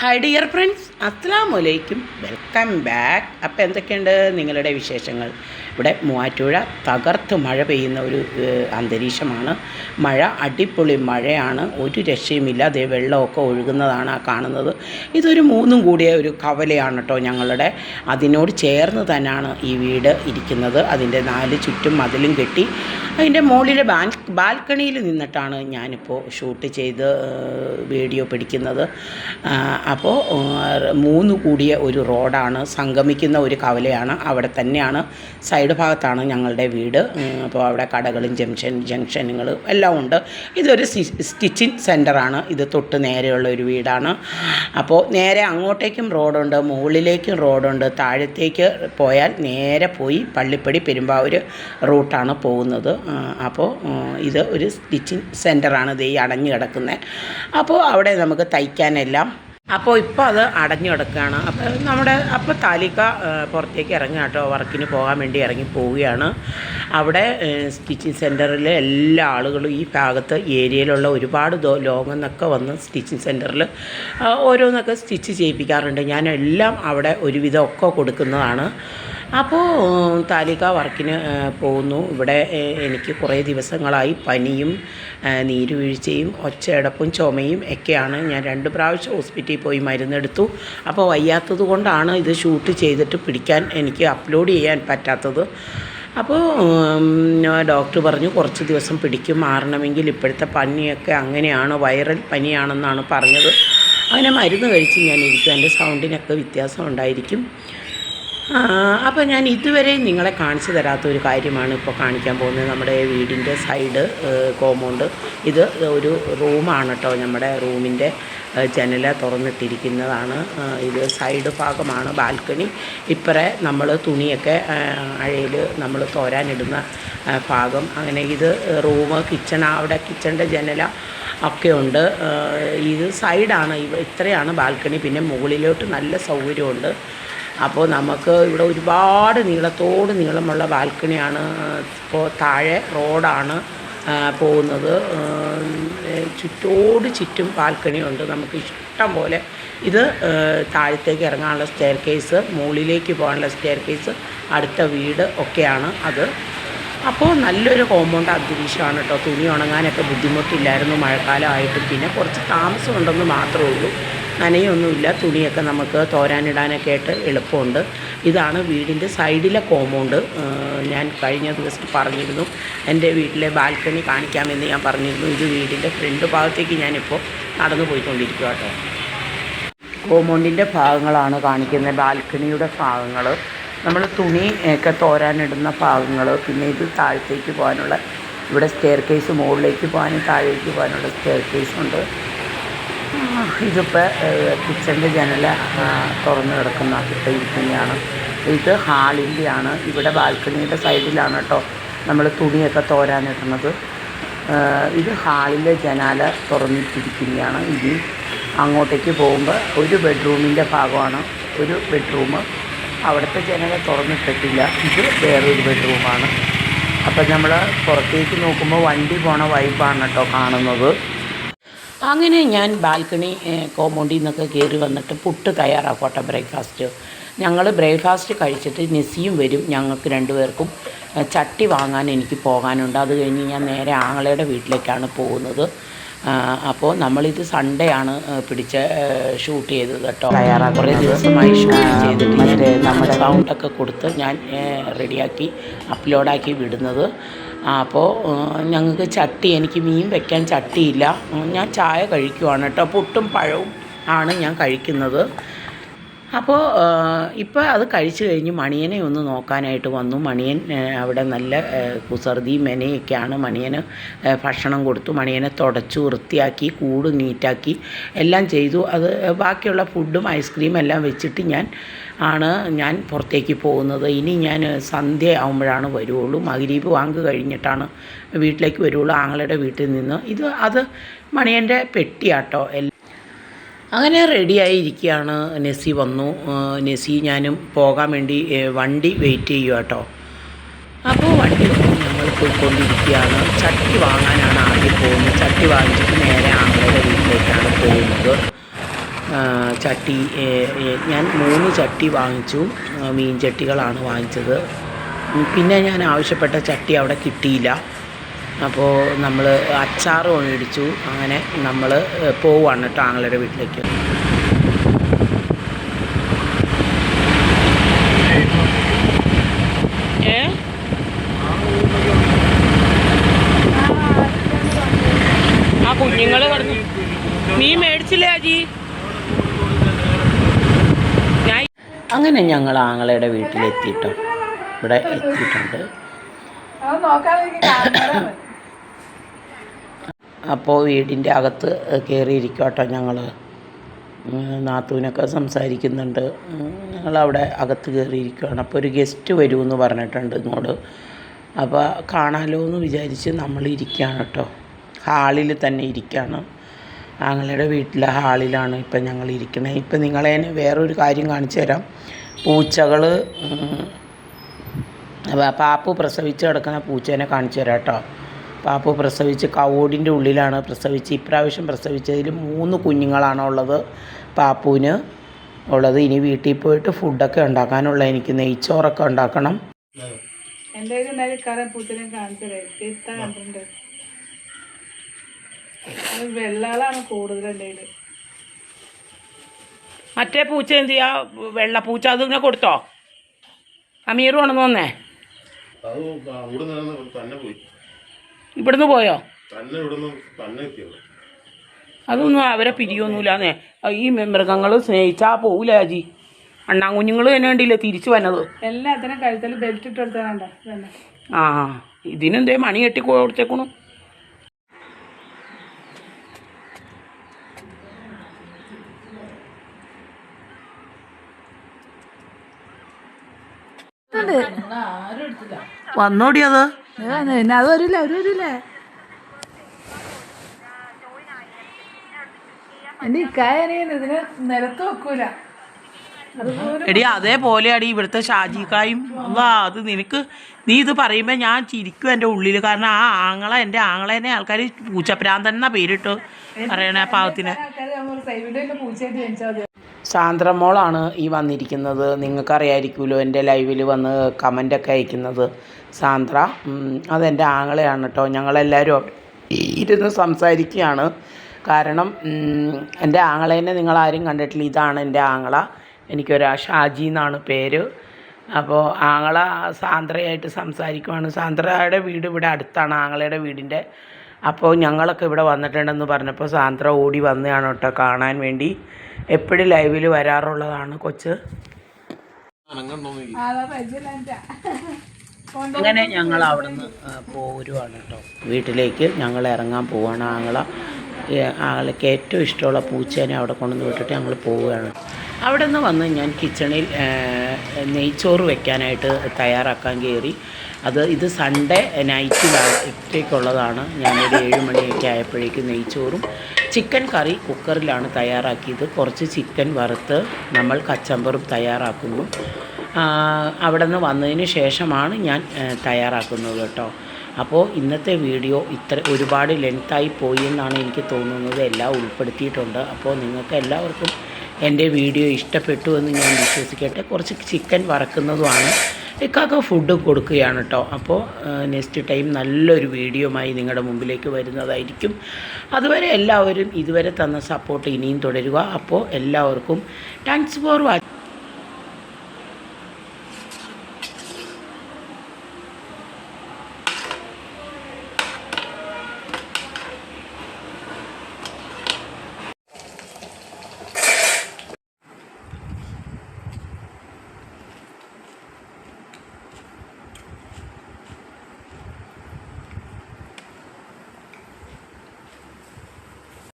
Hi dear friends അസ്സാം വലൈക്കും welcome back അപ്പോൾ എന്തൊക്കെയുണ്ട് നിങ്ങളുടെ വിശേഷങ്ങൾ? ഇവിടെ മൂവാറ്റുപുഴ തകർത്ത് മഴ പെയ്യുന്ന ഒരു അന്തരീക്ഷമാണ്. മഴ അടിപൊളി മഴയാണ്. ഒരു രക്ഷയുമില്ല. അതേ വെള്ളമൊക്കെ ഒഴുകുന്നതാണ് ആ കാണുന്നത്. ഇതൊരു മൂന്നും കൂടിയ ഒരു കവലയാണ് കേട്ടോ ഞങ്ങളുടെ. അതിനോട് ചേർന്ന് തന്നെയാണ് ഈ വീട് ഇരിക്കുന്നത്. അതിന്റെ നാല് ചുറ്റും മതിലും കെട്ടി അതിന്റെ മുകളിലെ ബാൽ ബാൽക്കണിയിൽ നിന്നിട്ടാണ് ഞാനിപ്പോൾ ഷൂട്ട് ചെയ്ത് വീഡിയോ പിടിക്കുന്നത്. അപ്പോൾ മൂന്ന് കൂടിയ ഒരു റോഡാണ് സംഗമിക്കുന്ന ഒരു കവലയാണ്. അവിടെ തന്നെയാണ് സൈഡ് ഭാഗത്താണ് ഞങ്ങളുടെ വീട്. അപ്പോൾ അവിടെ കടകളും ജംഗ്ഷൻ ജംഗ്ഷനുകളും എല്ലാം ഉണ്ട്. ഇതൊരു സ്റ്റിച്ചിങ് സെന്ററാണ് ഇത് തൊട്ട് നേരെയുള്ള ഒരു വീടാണ്. അപ്പോൾ നേരെ അങ്ങോട്ടേക്കും റോഡുണ്ട് മുകളിലേക്കും റോഡുണ്ട്. താഴത്തേക്ക് പോയാൽ നേരെ പോയി പള്ളിപ്പടി പെരുമ്പാവൂർ റൂട്ടാണ് പോകുന്നത്. അപ്പോൾ ഇത് ഒരു സ്റ്റിച്ചിങ് സെന്ററാണ് ഇത് ഈ അടഞ്ഞു കിടക്കുന്നത് അപ്പോൾ അവിടെ നമുക്ക് തയ്ക്കാനെല്ലാം. അപ്പോൾ ഇപ്പോൾ അത് അടഞ്ഞു കിടക്കുകയാണ്. അപ്പോൾ നമ്മുടെ അപ്പോൾ താലിക്ക പുറത്തേക്ക് ഇറങ്ങുക കേട്ടോ. വർക്കിന് പോകാൻ വേണ്ടി ഇറങ്ങി പോവുകയാണ്. അവിടെ സ്റ്റിച്ചിങ് സെന്ററിൽ എല്ലാ ആളുകളും ഈ ഭാഗത്ത് ഏരിയയിലുള്ള ഒരുപാട് ദോ എന്നൊക്കെ വന്ന് സ്റ്റിച്ചിങ് സെന്ററിൽ ഓരോന്നൊക്കെ സ്റ്റിച്ച് ചെയ്യിപ്പിക്കാറുണ്ട്. ഞാൻ എല്ലാം അവിടെ ഒരുവിധമൊക്കെ കൊടുക്കുന്നതാണ്. അപ്പോൾ താലിക വർക്കിന് പോകുന്നു. ഇവിടെ എനിക്ക് കുറേ ദിവസങ്ങളായി പനിയും നീരുവീഴ്ചയും ഒച്ചയടപ്പും ചുമയും ഒക്കെയാണ്. ഞാൻ രണ്ട് പ്രാവശ്യം ഹോസ്പിറ്റലിൽ പോയി മരുന്നെടുത്തു. അപ്പോൾ വയ്യാത്തത് കൊണ്ടാണ് ഇത് ഷൂട്ട് ചെയ്തിട്ട് പിടിക്കാൻ എനിക്ക് അപ്ലോഡ് ചെയ്യാൻ പറ്റാത്തത്. അപ്പോൾ ഡോക്ടർ പറഞ്ഞു കുറച്ച് ദിവസം പിടിക്കും. മാറണമെങ്കിൽ ഇപ്പോഴത്തെ പനിയൊക്കെ അങ്ങനെയാണ് വൈറൽ പനിയാണെന്നാണ് പറഞ്ഞത്. അങ്ങനെ മരുന്ന് കഴിച്ച് ഞാൻ ഇരിക്കും എന്റെ സൗണ്ടിനൊക്കെ വ്യത്യാസം ഉണ്ടായിരിക്കും. അപ്പോൾ ഞാൻ ഇതുവരെ നിങ്ങളെ കാണിച്ചു തരാത്ത ഒരു കാര്യമാണ് ഇപ്പോൾ കാണിക്കാൻ പോകുന്നത്. നമ്മുടെ വീടിന്റെ സൈഡ് കോമ്പൗണ്ട് ഇത് ഒരു റൂമാണ് കേട്ടോ നമ്മുടെ റൂമിന്റെ ജനല തുറന്നിട്ടിരിക്കുന്നതാണ്. ഇത് സൈഡ് ഭാഗമാണ് ബാൽക്കണി. ഇപ്പറെ നമ്മൾ തുണിയൊക്കെ അഴയിൽ നമ്മൾ തോരാനിടുന്ന ഭാഗം. അങ്ങനെ ഇത് റൂം കിച്ചൺ അവിടെ കിച്ചണിന്റെ ജനല ഒക്കെ ഉണ്ട്. ഇത് സൈഡാണ്. ഇത്രയാണ് ബാൽക്കണി. പിന്നെ മുകളിലോട്ട് നല്ല സൗകര്യമുണ്ട്. അപ്പോൾ നമുക്ക് ഇവിടെ ഒരുപാട് നീളത്തോട് നീളമുള്ള ബാൽക്കണിയാണ് ഇപ്പോൾ താഴെ റോഡാണ് പോകുന്നത്. ചുറ്റോട് ചുറ്റും ബാൽക്കണിയുണ്ട്. നമുക്ക് ഇഷ്ടം പോലെ ഇത് താഴത്തേക്ക് ഇറങ്ങാനുള്ള സ്റ്റെയർ കേസ് മുകളിലേക്ക് പോകാനുള്ള സ്റ്റെയർ കേസ് അടുത്ത വീട് ഒക്കെയാണ് അത്. അപ്പോൾ നല്ലൊരു കോമ്പൗണ്ട് അന്തരീക്ഷമാണ് കേട്ടോ തുണി ഉണങ്ങാനൊക്കെ ബുദ്ധിമുട്ടില്ലായിരുന്നു മഴക്കാലമായിട്ട്. പിന്നെ കുറച്ച് താമസമുണ്ടെന്ന് മാത്രമേ ഉള്ളൂ. നനയൊന്നുമില്ല തുണിയൊക്കെ നമുക്ക് തോരാനിടാനൊക്കെ ആയിട്ട് എളുപ്പമുണ്ട്. ഇതാണ് വീടിന്റെ സൈഡിലെ കോമ്പൗണ്ട്. ഞാൻ കഴിഞ്ഞ ദിവസം പറഞ്ഞിരുന്നു എന്റെ വീട്ടിലെ ബാൽക്കണി കാണിക്കാമെന്ന് ഞാൻ പറഞ്ഞിരുന്നു. ഇത് വീടിന്റെ ഫ്രണ്ട് ഭാഗത്തേക്ക് ഞാനിപ്പോൾ നടന്നു പോയിക്കൊണ്ടിരിക്കുക കേട്ടോ കോമ്പൗണ്ടിന്റെ ഭാഗങ്ങളാണ് കാണിക്കുന്നത്. ബാൽക്കണിയുടെ ഭാഗങ്ങൾ നമ്മൾ തുണി ഒക്കെ തോരാനിടുന്ന ഭാഗങ്ങൾ പിന്നെ ഇത് താഴത്തേക്ക് പോകാനുള്ള ഇവിടെ സ്റ്റെയർ കേസ് മുകളിലേക്ക് പോകാനും താഴേക്ക് പോകാനുള്ള സ്റ്റെയർ കേസ് ഉണ്ട്. ആ, ഇതിപ്പോൾ കിച്ചന്റെ ജനൽ തുറന്നു കിടക്കുന്ന ഇപ്പോൾ ഇരിക്കുന്നതാണ് ഇത് ഹാളിന്റെയാണ് ഇവിടെ ബാൽക്കണിയുടെ സൈഡിലാണ് കേട്ടോ നമ്മൾ തുണിയൊക്കെ തോരാനിടുന്നത് ഇത് ഹാളിലെ ജനാല തുറന്നിട്ടിരിക്കുന്നതാണ് ഇനി അങ്ങോട്ടേക്ക് പോകുമ്പോൾ ഒരു ബെഡ്റൂമിന്റെ ഭാഗമാണ് ഒരു ബെഡ്റൂം. അവിടുത്തെ ജനല തുറന്നിട്ടിട്ടില്ല. ഇത് വേറൊരു ബെഡ്റൂമാണ്. അപ്പം നമ്മൾ പുറത്തേക്ക് നോക്കുമ്പോൾ വണ്ടി പോണ വൈബാണ് കേട്ടോ കാണുന്നത്. അങ്ങനെ ഞാൻ ബാൽക്കണി കോമ്പൗണ്ടിൽ നിന്നൊക്കെ കയറി വന്നിട്ട് പുട്ട് തയ്യാറാക്കോട്ടെ ബ്രേക്ക്ഫാസ്റ്റ്. ഞങ്ങൾ ബ്രേക്ക്ഫാസ്റ്റ് കഴിച്ചിട്ട് നെസിയും വരും ഞങ്ങൾക്ക് രണ്ടുപേർക്കും. ചട്ടി വാങ്ങാൻ എനിക്ക് പോകാനുണ്ട്. അത് കഴിഞ്ഞ് ഞാൻ നേരെ ആങ്ങളയുടെ വീട്ടിലേക്കാണ് പോകുന്നത്. അപ്പോൾ നമ്മളിത് സൺഡേ ആണ് പിടിച്ച് ഷൂട്ട് ചെയ്തത് കേട്ടോ. കുറേ ദിവസമായി ഷൂട്ട് ചെയ്തിട്ട് നമ്മുടെ സൗണ്ടൊക്കെ കൊടുത്ത് ഞാൻ റെഡിയാക്കി അപ്ലോഡാക്കി വിടുന്നത്. അപ്പോൾ ഞങ്ങൾക്ക് ചട്ടി എനിക്ക് മീൻ വെക്കാൻ ചട്ടിയില്ല. ഞാൻ ചായ കഴിക്കുവാണ് കേട്ടോ. പുട്ടും പഴവും ആണ് ഞാൻ കഴിക്കുന്നത്. അപ്പോൾ ഇപ്പോൾ അത് കഴിച്ചു കഴിഞ്ഞ് മണിയനെ ഒന്ന് നോക്കാനായിട്ട് വന്നു. മണിയൻ അവിടെ നല്ല കുസർതി മെനയൊക്കെയാണ്. മണിയന് ഭക്ഷണം കൊടുത്തു. മണിയനെ തുടച്ചു വൃത്തിയാക്കി കൂട് നീറ്റാക്കി എല്ലാം ചെയ്തു. അത് ബാക്കിയുള്ള ഫുഡും ഐസ്ക്രീം എല്ലാം വെച്ചിട്ട് ഞാൻ ആണ് ഞാൻ പുറത്തേക്ക് പോകുന്നത്. ഇനി ഞാൻ സന്ധ്യ ആകുമ്പോഴാണ് വരുള്ളൂ മകരീബ് വാങ്ക് കഴിഞ്ഞിട്ടാണ് വീട്ടിലേക്ക് വരുള്ളൂ ആങ്ങളുടെ വീട്ടിൽ നിന്ന്. ഇത് അത് മണിയന്റെ പെട്ടിയാട്ടോ. എല്ലാം അങ്ങനെ റെഡിയായിരിക്കുകയാണ് നെസി വന്നു. നെസി ഞാനും പോകാൻ വേണ്ടി വണ്ടി വെയിറ്റ് ചെയ്യുക കേട്ടോ അപ്പോൾ വണ്ടി ഞങ്ങൾ പോയിക്കൊണ്ടിരിക്കുകയാണ്. ചട്ടി വാങ്ങാനാണ് ആദ്യം പോകുന്നത്. ചട്ടി വാങ്ങിച്ചിട്ട് നേരെ ആങ്ങളുടെ വീട്ടിലേക്കാണ് പോകുന്നത്. ചട്ടി ഞാൻ മൂന്ന് ചട്ടി വാങ്ങിച്ചു. മീൻ ചട്ടികളാണ് വാങ്ങിച്ചത്. പിന്നെ ഞാൻ ആവശ്യപ്പെട്ട ചട്ടി അവിടെ കിട്ടിയില്ല. അപ്പോൾ നമ്മൾ അച്ചാറ് മേടിച്ചു. അങ്ങനെ നമ്മൾ പോവാണ് കേട്ടോ ആങ്ങളുടെ വീട്ടിലേക്ക്. ആ കുഞ്ഞുങ്ങൾ കിടന്നു നീ മേടിച്ചില്ലേ അജി? അങ്ങനെ ഞങ്ങൾ ആങ്ങളയുടെ വീട്ടിലെത്തിയിട്ടോ ഇവിടെ എത്തിയിട്ടുണ്ട്. അപ്പോൾ വീടിന്റെ അകത്ത് കയറിയിരിക്കും കേട്ടോ ഞങ്ങൾ നാത്തൂനൊക്കെ സംസാരിക്കുന്നുണ്ട്. ഞങ്ങളവിടെ അകത്ത് കയറിയിരിക്കുകയാണ് അപ്പോൾ ഒരു ഗസ്റ്റ് വരുമെന്ന് പറഞ്ഞിട്ടുണ്ട് ഇങ്ങോട്ട്. അപ്പോൾ കാണാലോ എന്ന് വിചാരിച്ച് നമ്മൾ ഇരിക്കുകയാണ് കേട്ടോ. ഹാളിൽ തന്നെ ഇരിക്കുകയാണ്. ഞങ്ങളുടെ വീട്ടിലെ ഹാളിലാണ് ഇപ്പം ഞങ്ങൾ ഇരിക്കുന്നത് ഇപ്പം നിങ്ങളെ വേറൊരു കാര്യം കാണിച്ചു തരാം. പൂച്ചകൾ പാപ്പു പ്രസവിച്ച് കിടക്കുന്ന പൂച്ചേനെ കാണിച്ചു തരാം കേട്ടോ. പാപ്പു പ്രസവിച്ച് കവോടിന്റെ ഉള്ളിലാണ് പ്രസവിച്ച് ഇപ്രാവശ്യം പ്രസവിച്ചതിൽ മൂന്ന് കുഞ്ഞുങ്ങളാണ് ഉള്ളത്. പാപ്പുവിന് ഉള്ളത് ഇനി വീട്ടിൽ പോയിട്ട് ഫുഡൊക്കെ ഉണ്ടാക്കാനുള്ള എനിക്ക് നെയ്ച്ചോറൊക്കെ ഉണ്ടാക്കണം. എന്റെ മറ്റേ പൂച്ച എന്ത് ചെയ്യാ? വെള്ള പൂച്ച അതിങ്ങനെ കൊടുത്തോ? അമീർ തോന്നേ വന്നേ? അത് അവിടെ നിന്ന് തന്നെ പോയി. ഇവിടുന്ന് പോയോ? തന്നെ ഇവിടുന്ന് തന്നെ എത്തിയത് അതൊന്നും അവരെ പിരിയൊന്നുമില്ലാന്നേ. ഈ മൃഗങ്ങൾ സ്നേഹിച്ചാ പോവില്ല അജി? അണ്ണാങ്കുഞ്ഞുങ്ങൾ തന്നെ വേണ്ടിയില്ലേ തിരിച്ചു വന്നത്? എല്ലാത്തിനും കഴുത്തിൽ ബെൽറ്റ് ഇട്ട് ആ ഇതിനെന്തേ മണി കെട്ടി കൊടുത്തേക്കണു? വന്നോടി അത്. പിന്നെ അത് വരില്ല ഒരു വരില്ലേ എന്റെ ഇക്കായനെയും ഇതിന് നിലത്ത് വെക്കൂല. എടി എടി അതേപോലെയാടി ഇവിടുത്തെ ഷാജിക്കായും അല്ലാ അത് നിനക്ക് നീ ഇത് പറയുമ്പോൾ ഞാൻ ചിരിക്കും എന്റെ ഉള്ളിൽ കാരണം ആ ആങ്ങള എന്റെ ആങ്ങളേനെ ആൾക്കാർ പൂച്ചപ്രാന്തൻ എന്നാ പേരിട്ട്. പറയണേ ആ പാവത്തിന്. സാന്ദ്രമോളാണ് ഈ വന്നിരിക്കുന്നത്. നിങ്ങൾക്കറിയായിരിക്കുമല്ലോ എന്റെ ലൈവിൽ വന്ന് കമന്റൊക്കെ അയക്കുന്നത് സാന്ദ്ര. അതെന്റെ ആങ്ങളെയാണ് കേട്ടോ ഞങ്ങളെല്ലാവരും ഇരുന്ന് സംസാരിക്കുകയാണ്. കാരണം എന്റെ ആങ്ങളേനെ നിങ്ങളാരും കണ്ടിട്ടില്ല. ഇതാണ് എന്റെ ആങ്ങള. എനിക്കൊരാ ഷാജി എന്നാണ് പേര്. അപ്പോൾ ആങ്ങള സാന്ദ്രയായിട്ട് സംസാരിക്കുവാണ്. സാന്ദ്രയുടെ വീട് ഇവിടെ അടുത്താണ് ആങ്ങളയുടെ വീടിന്റെ. അപ്പോൾ ഞങ്ങളൊക്കെ ഇവിടെ വന്നിട്ടുണ്ടെന്ന് പറഞ്ഞപ്പോൾ സാന്ദ്ര ഓടി വന്നതാണ് കേട്ടോ കാണാൻ വേണ്ടി. എപ്പോഴും ലൈവിൽ വരാറുള്ളതാണ് കൊച്ച്? അങ്ങനെ ഞങ്ങൾ അവിടെ നിന്ന് പോരുവാണ് കേട്ടോ. വീട്ടിലേക്ക് ഞങ്ങൾ ഇറങ്ങാൻ പോവാണ്. ആങ്ങള ഏ, ഏറ്റവും ഇഷ്ടമുള്ള പൂച്ചേനെ അവിടെ കൊണ്ടുവന്ന് വിട്ടിട്ട് ഞങ്ങൾ പോവുകയാണ്. അവിടെ നിന്ന് വന്ന് ഞാൻ കിച്ചണിൽ നെയ്ച്ചോറ് വെക്കാനായിട്ട് തയ്യാറാക്കാൻ കയറി. അത് ഇത് സൺഡേ നൈറ്റിലാണ് നൈറ്റിലേക്കുള്ളതാണ് ഞാനൊരു ഏഴ് മണിയൊക്കെ ആയപ്പോഴേക്കും നെയ്ച്ചോറും ചിക്കൻ കറി കുക്കറിലാണ് തയ്യാറാക്കിയത്. കുറച്ച് ചിക്കൻ വറുത്ത് നമ്മൾ കച്ചമ്പറും തയ്യാറാക്കുന്നു. അവിടെ നിന്ന് വന്നതിന് ശേഷമാണ് ഞാൻ തയ്യാറാക്കുന്നത് കേട്ടോ. അപ്പോൾ ഇന്നത്തെ വീഡിയോ ഇത്ര ഒരുപാട് ലെങ്ത്തായി പോയി എന്നാണ് എനിക്ക് തോന്നുന്നത്. എല്ലാം ഉൾപ്പെടുത്തിയിട്ടുണ്ട്. അപ്പോൾ നിങ്ങൾക്ക് എല്ലാവർക്കും എന്റെ വീഡിയോ ഇഷ്ടപ്പെട്ടു എന്ന് ഞാൻ വിശ്വസിക്കട്ടെ. കുറച്ച് ചിക്കൻ വറക്കുന്നതുമാണ്. ഇക്കാക്ക ഫുഡ് കൊടുക്കുകയാണ് കേട്ടോ അപ്പോൾ നെക്സ്റ്റ് ടൈം നല്ലൊരു വീഡിയോയുമായി നിങ്ങളുടെ മുമ്പിലേക്ക് വരുന്നതായിരിക്കും. അതുവരെ എല്ലാവരും ഇതുവരെ തന്ന സപ്പോർട്ട് ഇനിയും തുടരുക. അപ്പോൾ എല്ലാവർക്കും താങ്ക്സ് ഫോർ വാച്ചിങ്